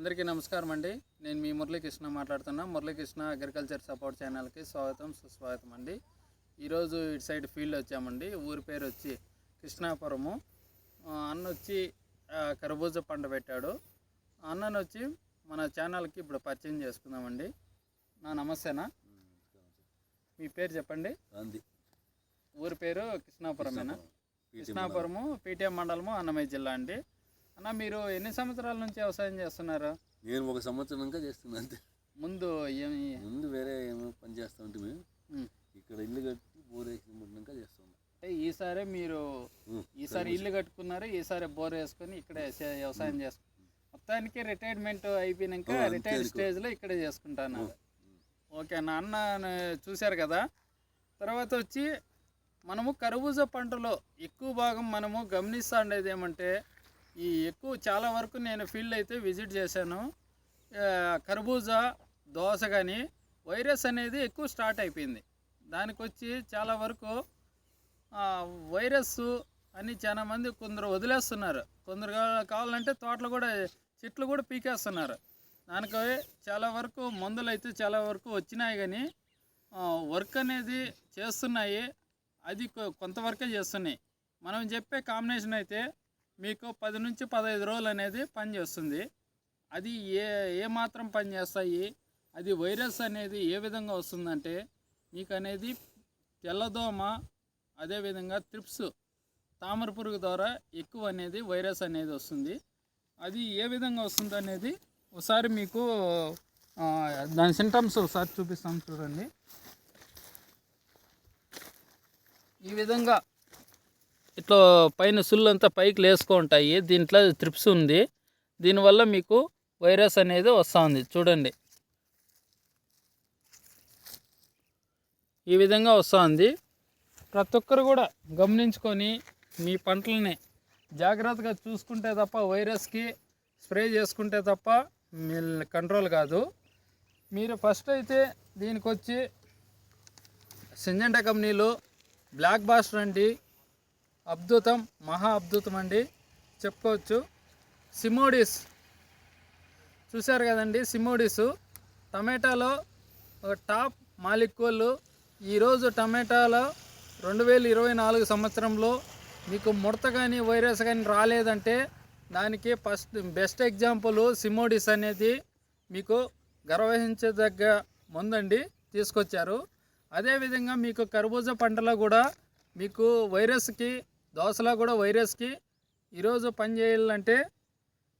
అందరికీ నమస్కారం అండి. నేను మీ మురళీకృష్ణ మాట్లాడుతున్నా. మురళీకృష్ణ అగ్రికల్చర్ సపోర్ట్ ఛానల్కి స్వాగతం సుస్వాగతం అండి. ఈరోజు ఇటు సైడ్ ఫీల్డ్ వచ్చామండి. ఊరి పేరు వచ్చి కృష్ణాపురము. అన్న వచ్చి కర్బూజా పంట పెట్టాడు. అన్నను వచ్చి మన ఛానల్కి ఇప్పుడు పరిచయం చేసుకుందామండి. నా నమస్తేనా? మీ పేరు చెప్పండి. ఊరి పేరు కృష్ణాపురమేనా? కృష్ణాపురము పీటీఎం మండలము అన్నమయ్య జిల్లా అండి. అన్న మీరు ఎన్ని సంవత్సరాల నుంచి వ్యవసాయం చేస్తున్నారు? నేను ఒక సంవత్సరంగా చేస్తున్నా అంతే. ముందు ఏమి ముందు వేరే ఏమో పని చేస్తూ ఉంటే మేము. ఇక్కడ ఇల్లు కట్టి బోర్ వేసినాక చేస్తున్నాం అంటే ఈసారి మీరు. ఈసారి ఇల్లు కట్టుకున్నారు ఈసారి బోర్ వేసుకొని ఇక్కడే వ్యవసాయం చేసుకుంటారు మొత్తానికి రిటైర్మెంట్ అయిపోయినాక రిటైర్డ్. స్టేజ్లో ఇక్కడే చేసుకుంటాను ఓకే నా అన్న చూశారు కదా? తర్వాత వచ్చి మనము కర్బూజా పంటలో ఎక్కువ భాగం మనము గమనిస్తూ ఉండేది ఏమంటే ఈ ఎక్కువ చాలా వరకు నేను ఫీల్డ్ అయితే విజిట్ చేశాను. కర్బూజా దోశ కానీ వైరస్ అనేది ఎక్కువ స్టార్ట్ అయిపోయింది. దానికి వచ్చి చాలా వరకు వైరస్ అని చాలా మంది కొందరు వదిలేస్తున్నారు. కొందరు కావాలంటే తోటలు కూడా చెట్లు కూడా పీకేస్తున్నారు. దానికి చాలా వరకు మందులు అయితే చాలా వరకు వచ్చినాయి కానీ వర్క్ అనేది చేస్తున్నాయి. అది కొ- కొంతవరకే చేస్తున్నాయి. మనం చెప్పే కాంబినేషన్ అయితే మీకు పది నుంచి పదహైదు రోజులు అనేది పనిచేస్తుంది అది ఏ ఏ మాత్రం అది వైరస్ అనేది ఏ విధంగా వస్తుందంటే మీకు అనేది తెల్లదోమ అదేవిధంగా త్రిప్స్ తామర పురుగు ద్వారా ఎక్కువ అనేది వైరస్ అనేది వస్తుంది. అది ఏ విధంగా వస్తుంది అనేది ఒకసారి మీకు దాని సింటమ్స్ ఒకసారి చూపిస్తాం చూడండి. ఈ విధంగా ఇట్లా పైన సుల్లు అంతా పైకి లేసుకో ఉంటాయి. దీంట్లో త్రిప్స్ ఉంది. దీనివల్ల మీకు వైరస్ అనేది వస్తూ ఉంది చూడండి. ఈ విధంగా వస్తూ ఉంది ప్రతి ఒక్కరు కూడా గమనించుకొని మీ పంటలని జాగ్రత్తగా చూసుకుంటే తప్ప వైరస్కి స్ప్రే చేసుకుంటే తప్ప మీ కంట్రోల్ కాదు. మీరు ఫస్ట్ అయితే దీనికి వచ్చి సింజంట కంపెనీలో బ్లాక్ బాస్టర్ అండి అద్భుతం మహా అద్భుతం అండి. చెప్పుకోవచ్చు. సిమోడిస్. చూశారు కదండి సిమోడిస్. టమాటాలో ఒక టాప్ మాలిక్యూల్. ఈరోజు టమాటాలో రెండు వేల ఇరవై నాలుగు సంవత్సరంలో మీకు ముడత కానీ వైరస్ కానీ రాలేదంటే దానికి ఫస్ట్ బెస్ట్ ఎగ్జాంపుల్ సిమోడిస్ అనేది మీకు గర్వహించదగ్గ ముందండి తీసుకొచ్చారు. అదేవిధంగా మీకు కర్బూజా పంటలో కూడా మీకు వైరస్కి దోసలో కూడా వైరస్కి ఈరోజు పని చేయాలంటే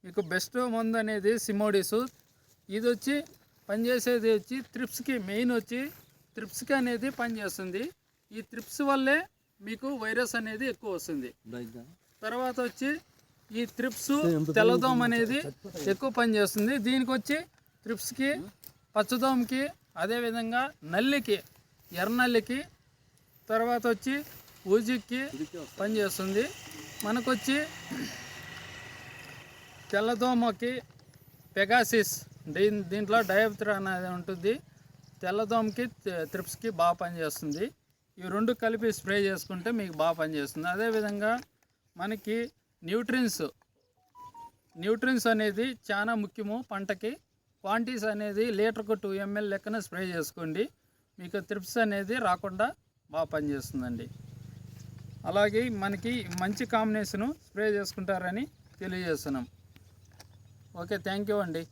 మీకు బెస్ట్ మందు అనేది సిమోడిస్. ఇది వచ్చి పనిచేసేది వచ్చి త్రిప్స్కి మెయిన్ వచ్చి త్రిప్స్కి అనేది పనిచేస్తుంది ఈ త్రిప్స్ వల్లే మీకు వైరస్ అనేది ఎక్కువ వస్తుంది. తర్వాత వచ్చి ఈ త్రిప్స్ తెల్లదోమ అనేది ఎక్కువ పనిచేస్తుంది దీనికి వచ్చి త్రిప్స్కి పచ్చదోమకి అదేవిధంగా నల్లికి ఎర్రనల్లికి తర్వాత వచ్చి ఊజిక్కి పనిచేస్తుంది. మనకొచ్చి తెల్లదోమకి పెగాసిస్ దీని దీంట్లో డయాబెత్రా అనేది ఉంటుంది. తెల్లదోమకి త్రిప్స్కి బాగా పనిచేస్తుంది. ఈ రెండు కలిపి స్ప్రే చేసుకుంటే మీకు బాగా పనిచేస్తుంది. అదేవిధంగా మనకి న్యూట్రిన్స్ న్యూట్రిన్స్ అనేది చాలా ముఖ్యము పంటకి. క్వాంటిటీస్ అనేది లీటర్కు టూ ఎంఎల్ లెక్కన స్ప్రే చేసుకోండి. మీకు త్రిప్స్ అనేది రాకుండా బాగా పనిచేస్తుందండి. అలాగే మనకి మంచి కాంబినేషను స్ప్రే చేసుకుంటారని తెలియజేస్తున్నాం. ఓకే థ్యాంక్ యూ అండి.